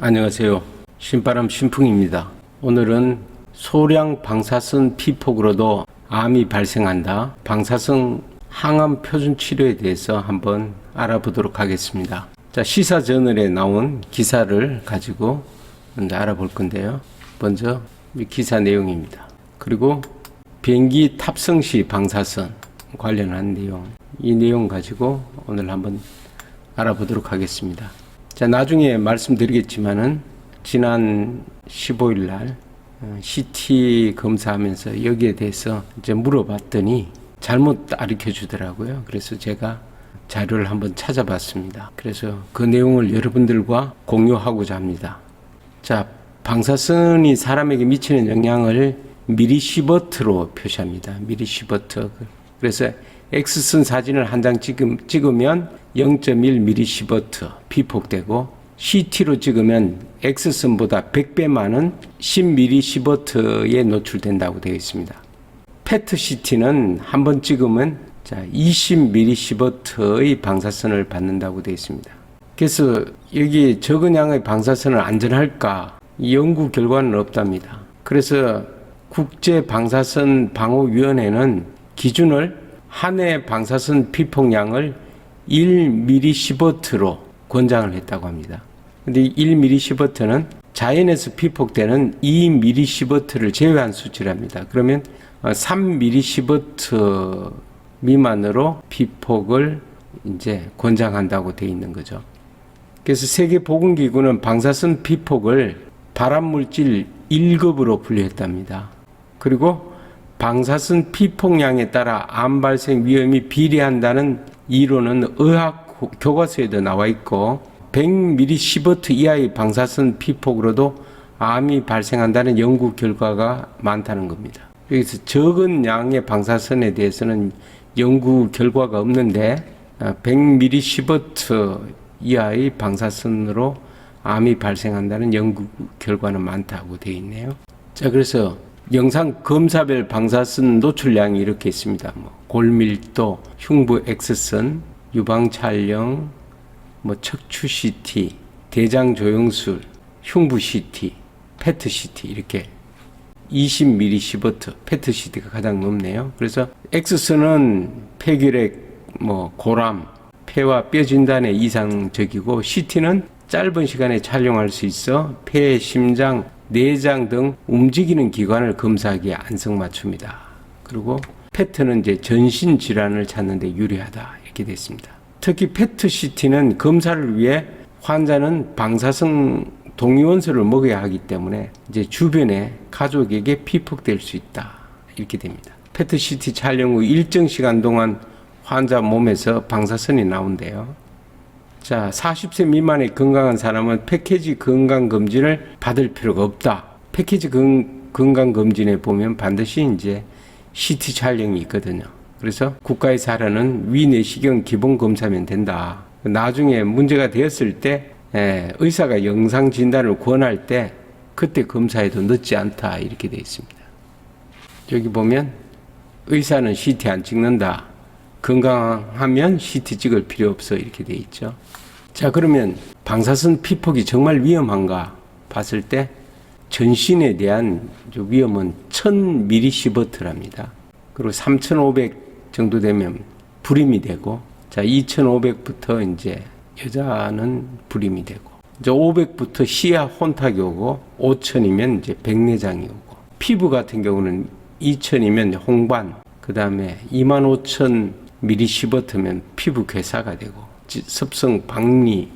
안녕하세요. 신바람 신풍입니다. 오늘은 소량 방사선 피폭으로도 암이 발생한다. 방사선 항암 표준 치료에 대해서 한번 알아보도록 하겠습니다. 자, 시사 저널에 나온 기사를 가지고 먼저 알아볼 건데요. 먼저 이 기사 내용입니다. 그리고 비행기 탑승 시 방사선 관련한 내용. 이 내용 가지고 오늘 한번 알아보도록 하겠습니다. 자, 나중에 말씀드리겠지만은 지난 15일 날 어, CT 검사하면서 여기에 대해서 이제 물어봤더니 잘못 가르쳐 주더라고요. 그래서 제가 자료를 한번 찾아봤습니다. 그래서 그 내용을 여러분들과 공유하고자 합니다. 자, 방사선이 사람에게 미치는 영향을 미리시버트로 표시합니다. 미리시버트. 그래서 X선 사진을 한 장 찍으면 0.1미리시버트 비폭되고 CT로 찍으면 X선보다 100배 많은 10미리시버트에 노출된다고 되어 있습니다. 페트 CT는 한 번 찍으면 자 20미리시버트의 방사선을 받는다고 되어 있습니다. 그래서 여기 적은 양의 방사선을 안전할까? 이 연구 결과는 없답니다. 그래서 국제 방사선 방호위원회는 기준을 한 해 방사선 피폭량을 1mS로 권장을 했다고 합니다. 근데 1mS는 자연에서 피폭되는 2mS를 제외한 수치랍니다. 그러면 3mS 미만으로 피폭을 이제 권장한다고 돼 있는 거죠. 그래서 세계보건기구는 방사선 피폭을 발암물질 1급으로 분류했답니다. 그리고 방사선 피폭량에 따라 암 발생 위험이 비례한다는 이론은 의학 교과서에도 나와 있고 100mSv 이하의 방사선 피폭으로도 암이 발생한다는 연구 결과가 많다는 겁니다. 여기서 적은 양의 방사선에 대해서는 연구 결과가 없는데 100mSv 이하의 방사선으로 암이 발생한다는 연구 결과는 많다고 되어 있네요. 자, 그래서 영상 검사별 방사선 노출량이 이렇게 있습니다. 뭐 골밀도, 흉부 X선, 유방 촬영, 뭐 척추 CT, 대장 조영술, 흉부 CT, 페트 CT 이렇게 20mSv 페트 CT가 가장 높네요. 그래서 X선은 폐결핵, 뭐 고람, 폐와 뼈 진단에 이상적이고 CT는 짧은 시간에 촬영할 수 있어 폐, 심장, 내장 등 움직이는 기관을 검사하기에 안성맞춤이다. 그리고 페트는 이제 전신 질환을 찾는데 유리하다 이렇게 됐습니다. 특히 페트 CT는 검사를 위해 환자는 방사성 동위원소를 먹여야 하기 때문에 이제 주변에 가족에게 피폭될 수 있다 이렇게 됩니다. 페트 CT 촬영 후 일정 시간 동안 환자 몸에서 방사선이 나온대요. 자, 40세 미만의 건강한 사람은 패키지 건강 검진을 받을 필요가 없다. 패키지 건, 건강 검진에 보면 반드시 이제 CT 촬영이 있거든요. 그래서 국가에서 하라는 위내시경 기본 검사면 된다. 나중에 문제가 되었을 때 에, 의사가 영상 진단을 권할 때 그때 검사해도 늦지 않다 이렇게 되어 있습니다. 여기 보면 의사는 CT 안 찍는다. 건강하면 CT 찍을 필요 없어 이렇게 돼 있죠. 자 그러면 방사선 피폭이 정말 위험한가 봤을 때 전신에 대한 위험은 1000mSv랍니다. 그리고 3500 정도 되면 불임이 되고 자 2500부터 이제 여자는 불임이 되고 이제 500부터 시야 혼탁이 오고 5000이면 이제 백내장이 오고 피부 같은 경우는 2000이면 홍반 그 다음에 25000 미리시버트면 피부 괴사가 되고 습성 박리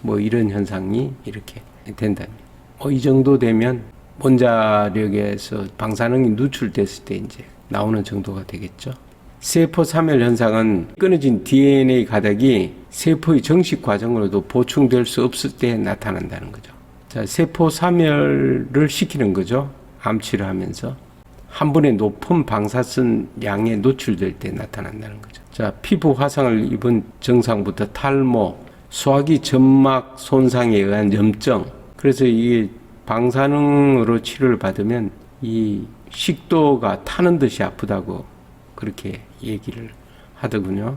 뭐 이런 현상이 이렇게 된답니다. 어, 이 정도 되면 원자력에서 방사능이 누출됐을 때 이제 나오는 정도가 되겠죠. 세포 사멸 현상은 끊어진 DNA 가닥이 세포의 정식 과정으로도 보충될 수 없을 때 나타난다는 거죠. 자, 세포 사멸을 시키는 거죠. 암치를 하면서. 한 번에 높은 방사선 양에 노출될 때 나타난다는 거죠. 자, 피부 화상을 입은 증상부터 탈모, 소화기 점막 손상에 의한 염증. 그래서 이게 방사능으로 치료를 받으면 이 식도가 타는 듯이 아프다고 그렇게 얘기를 하더군요.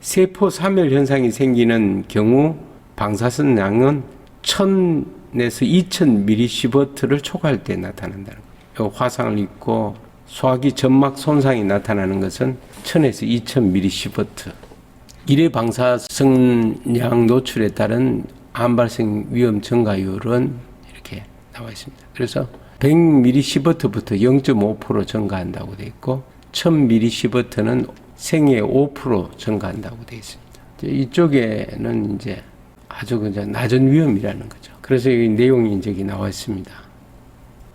세포 사멸 현상이 생기는 경우 방사선 양은 1000 2000mS를 초과할 때 나타난다는 거예요. 요 화상을 입고 소화기 점막 손상이 나타나는 것은 1000에서 2000mS. 일회 방사 성량 노출에 따른 암 발생 위험 증가율은 이렇게 나와 있습니다. 그래서 100mS부터 0.5% 증가한다고 돼 있고 1000mS는 생애 5% 증가한다고 돼 있습니다. 이쪽에는 이제 아주 그냥 낮은 위험이라는 거죠. 그래서 이 내용이 이제 나와 있습니다.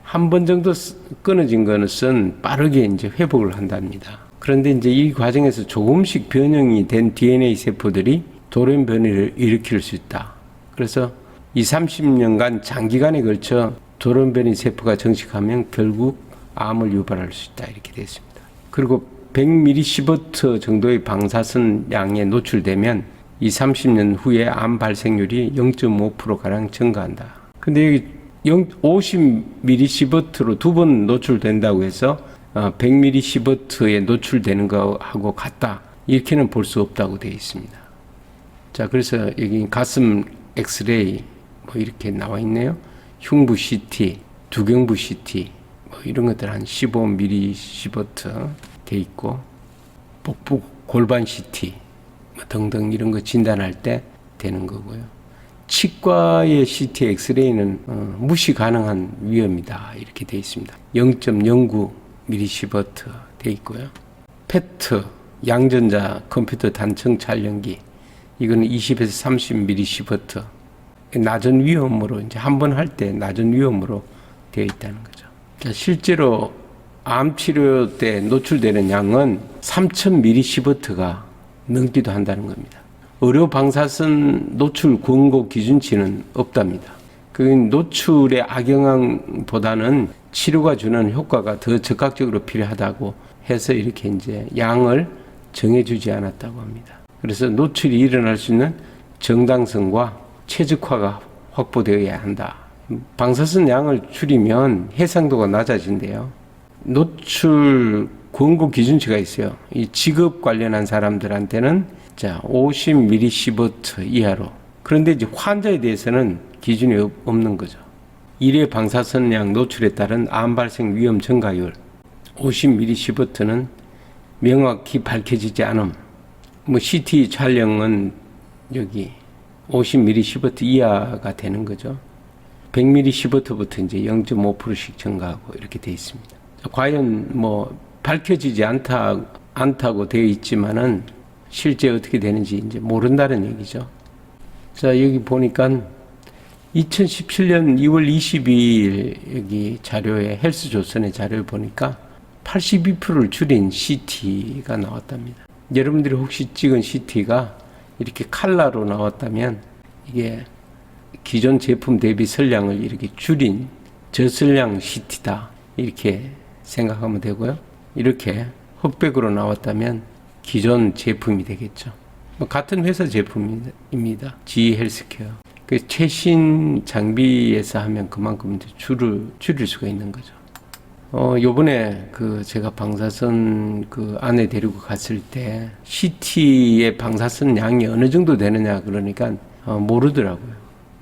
한 번 정도 쓰- 끊어진 것은 빠르게 이제 회복을 한답니다. 그런데 이제 이 과정에서 조금씩 변형이 된 DNA 세포들이 돌연 변이를 일으킬 수 있다. 그래서 이 30년간 장기간에 걸쳐 돌연 변이 세포가 정식하면 결국 암을 유발할 수 있다. 이렇게 되어 있습니다. 그리고 100mS 정도의 방사선 양에 노출되면 이 30년 후에 암 발생률이 0.5%가량 증가한다. 근데 여기 50mS로 두 번 노출된다고 해서 100mS에 노출되는 거하고 같다. 이렇게는 볼 수 없다고 되어 있습니다. 자, 그래서 여기 가슴 엑스레이 뭐 이렇게 나와 있네요. 흉부 CT, 두경부 CT 뭐 이런 것들 한 15mS 돼 있고 복부 골반 CT 뭐 등등 이런 거 진단할 때 되는 거고요. 치과의 CT 엑스레이는 어, 무시 가능한 위험이다 이렇게 돼 있습니다. 0.09 mS 돼 있고요. 페트 양전자 컴퓨터 단층 촬영기 이거는 20에서 30 mS 낮은 위험으로 이제 한 번 할 때 낮은 위험으로 되어 있다는 거죠. 자, 실제로 암 치료 때 노출되는 양은 3,000 mS가 넘기도 한다는 겁니다. 의료 방사선 노출 권고 기준치는 없답니다. 그 노출의 악영향보다는 치료가 주는 효과가 더 적극적으로 필요하다고 해서 이렇게 이제 양을 정해주지 않았다고 합니다. 그래서 노출이 일어날 수 있는 정당성과 최적화가 확보되어야 한다. 방사선 양을 줄이면 해상도가 낮아진대요. 노출 권고 기준치가 있어요. 이 직업 관련한 사람들한테는 자 50mS 이하로. 그런데 이제 환자에 대해서는 기준이 없- 없는 거죠. 일회 방사선량 노출에 따른 암 발생 위험 증가율 50mS는 명확히 밝혀지지 않음. 뭐 CT 촬영은 여기 50mS 이하가 되는 거죠. 100mS부터 이제 0.5%씩 증가하고 이렇게 돼 있습니다. 과연 뭐 밝혀지지 않다 않다고 되어 있지만은 실제 어떻게 되는지 이제 모른다는 얘기죠. 자 여기 보니까 2017년 2월 22일 여기 자료에 헬스조선의 자료를 보니까 82%를 줄인 CT가 나왔답니다. 여러분들이 혹시 찍은 CT가 이렇게 칼라로 나왔다면 이게 기존 제품 대비 설량을 이렇게 줄인 저설량 CT다 이렇게 생각하면 되고요. 이렇게 흑백으로 나왔다면 기존 제품이 되겠죠. 뭐 같은 회사 제품입니다. G 헬스케어. 그 최신 장비에서 하면 그만큼 이제 줄을 줄일 수가 있는 거죠. 어, 요번에 그 제가 방사선 그 안에 데리고 갔을 때 CT의 방사선 양이 어느 정도 되느냐 그러니까 어, 모르더라고요.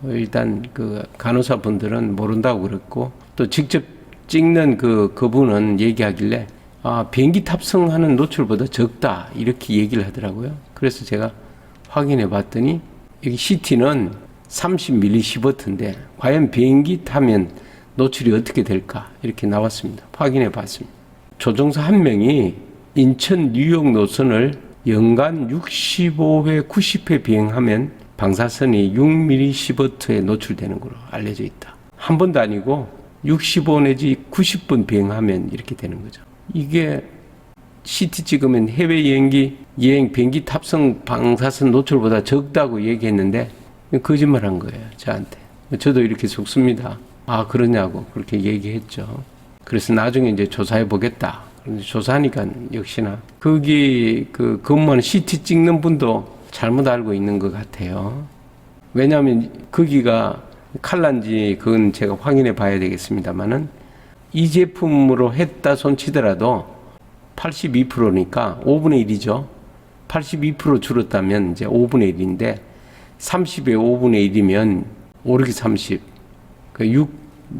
어, 일단 그 간호사 분들은 모른다고 그랬고 또 직접 찍는 그 그분은 얘기하길래 아 비행기 탑승하는 노출보다 적다 이렇게 얘기를 하더라고요. 그래서 제가 확인해 봤더니 여기 CT는 30mS인데 과연 비행기 타면 노출이 어떻게 될까 이렇게 나왔습니다. 확인해 봤습니다. 조종사 한 명이 인천 뉴욕 노선을 연간 65회 90회 비행하면 방사선이 6mS에 노출되는 걸로 알려져 있다. 한 번도 아니고 65 내지 90분 비행하면 이렇게 되는 거죠. 이게 CT 찍으면 해외 여행기 여행 비행기 탑승 방사선 노출보다 적다고 얘기했는데 거짓말 한 거예요 저한테. 저도 이렇게 속습니다. 아 그러냐고 그렇게 얘기했죠. 그래서 나중에 이제 조사해 보겠다. 조사하니까 역시나 거기 그 근무하는 CT 찍는 분도 잘못 알고 있는 것 같아요. 왜냐하면 거기가 칼란지 그건 제가 확인해 봐야 되겠습니다만은 이 제품으로 했다 손치더라도 82%니까 5분의 1이죠. 82% 줄었다면 이제 5분의 1인데 30에 5분의 1이면 5, 6, 30, 그 6,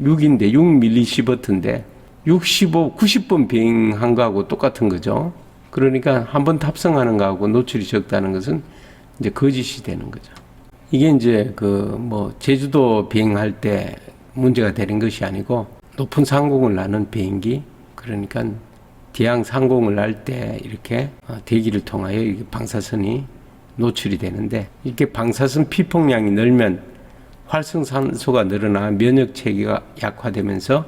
6인데 6밀리시버트인데 65, 90번 비행한 거하고 똑같은 거죠. 그러니까 한 번 탑승하는 거하고 노출이 적다는 것은 이제 거짓이 되는 거죠. 이게 이제 그 뭐 제주도 비행할 때 문제가 되는 것이 아니고 높은 상공을 나는 비행기 그러니까 대양 상공을 날 때 이렇게 어, 대기를 통하여 방사선이 노출이 되는데 이렇게 방사선 피폭량이 늘면 활성산소가 늘어나 면역 체계가 약화되면서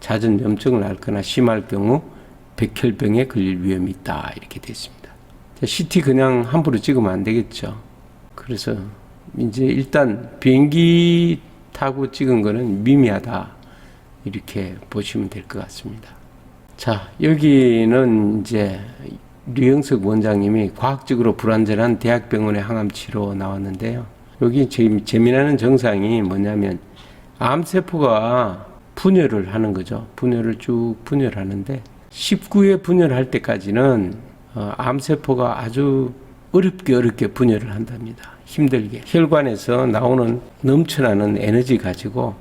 잦은 염증을 앓거나 심할 경우 백혈병에 걸릴 위험이 있다 이렇게 됐습니다. 자, CT 그냥 함부로 찍으면 안 되겠죠. 그래서 이제 일단 비행기 타고 찍은 거는 미미하다 이렇게 보시면 될 것 같습니다. 자 여기는 이제 류영석 원장님이 과학적으로 불완전한 대학병원의 항암 치료 나왔는데요. 여기 재- 재미나는 정상이 뭐냐면 암세포가 분열을 하는 거죠. 분열을 쭉 분열하는데 19회 분열할 때까지는 어, 암세포가 아주 어렵게 어렵게 분열을 한답니다. 힘들게. 혈관에서 나오는 넘쳐나는 에너지 가지고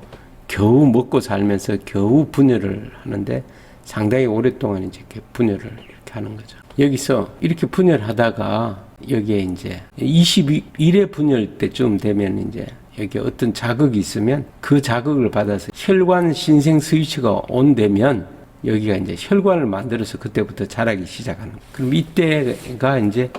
겨우 먹고 살면서 겨우 분열을 하는데 상당히 오랫동안 이제 분열을 이렇게 하는 거죠. 여기서 이렇게 분열하다가 여기에 이제 21회 분열 때쯤 되면 이제 여기 어떤 자극이 있으면 그 자극을 받아서 혈관 신생 스위치가 온되면 여기가 이제 혈관을 만들어서 그때부터 자라기 시작하는 거예요. 그럼 이때가 이제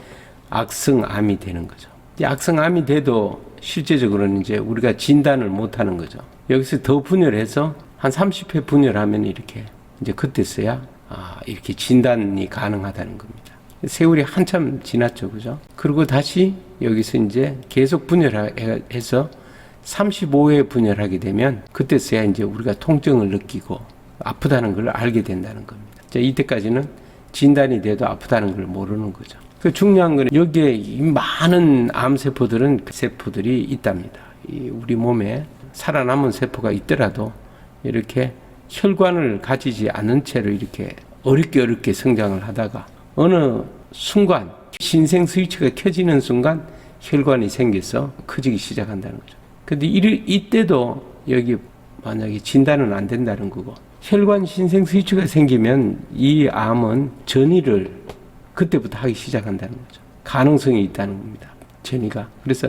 악성암이 되는 거죠. 이 악성암이 돼도 실제적으로는 이제 우리가 진단을 못 하는 거죠. 여기서 더 분열해서 한 30회 분열하면 이렇게 이제 그때서야 아, 이렇게 진단이 가능하다는 겁니다. 세월이 한참 지났죠, 그죠? 그리고 다시 여기서 이제 계속 분열해서 35회 분열하게 되면 그때서야 이제 우리가 통증을 느끼고 아프다는 걸 알게 된다는 겁니다. 자, 이때까지는 진단이 돼도 아프다는 걸 모르는 거죠. 그 중요한 건 여기에 이 많은 암세포들은 그 세포들이 있답니다. 이 우리 몸에 살아남은 세포가 있더라도 이렇게 혈관을 가지지 않은 채로 이렇게 어렵게 어렵게 성장을 하다가 어느 순간 신생 스위치가 켜지는 순간 혈관이 생겨서 커지기 시작한다는 거죠. 근데 이, 이때도 여기 만약에 진단은 안 된다는 거고 혈관 신생 스위치가 생기면 이 암은 전이를 그때부터 하기 시작한다는 거죠. 가능성이 있다는 겁니다. 전이가. 그래서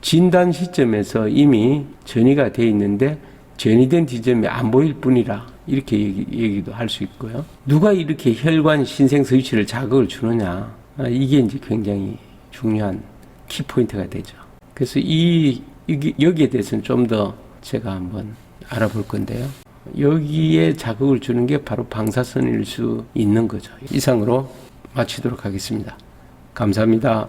진단 시점에서 이미 전이가 돼 있는데 전이된 지점이 안 보일 뿐이라 이렇게 얘기, 얘기도 할 수 있고요. 누가 이렇게 혈관 신생 스위치를 자극을 주느냐. 아, 이게 이제 굉장히 중요한 키포인트가 되죠. 그래서 이, 여기에 대해서는 좀 더 제가 한번 알아볼 건데요. 여기에 자극을 주는 게 바로 방사선일 수 있는 거죠. 이상으로 마치도록 하겠습니다. 감사합니다.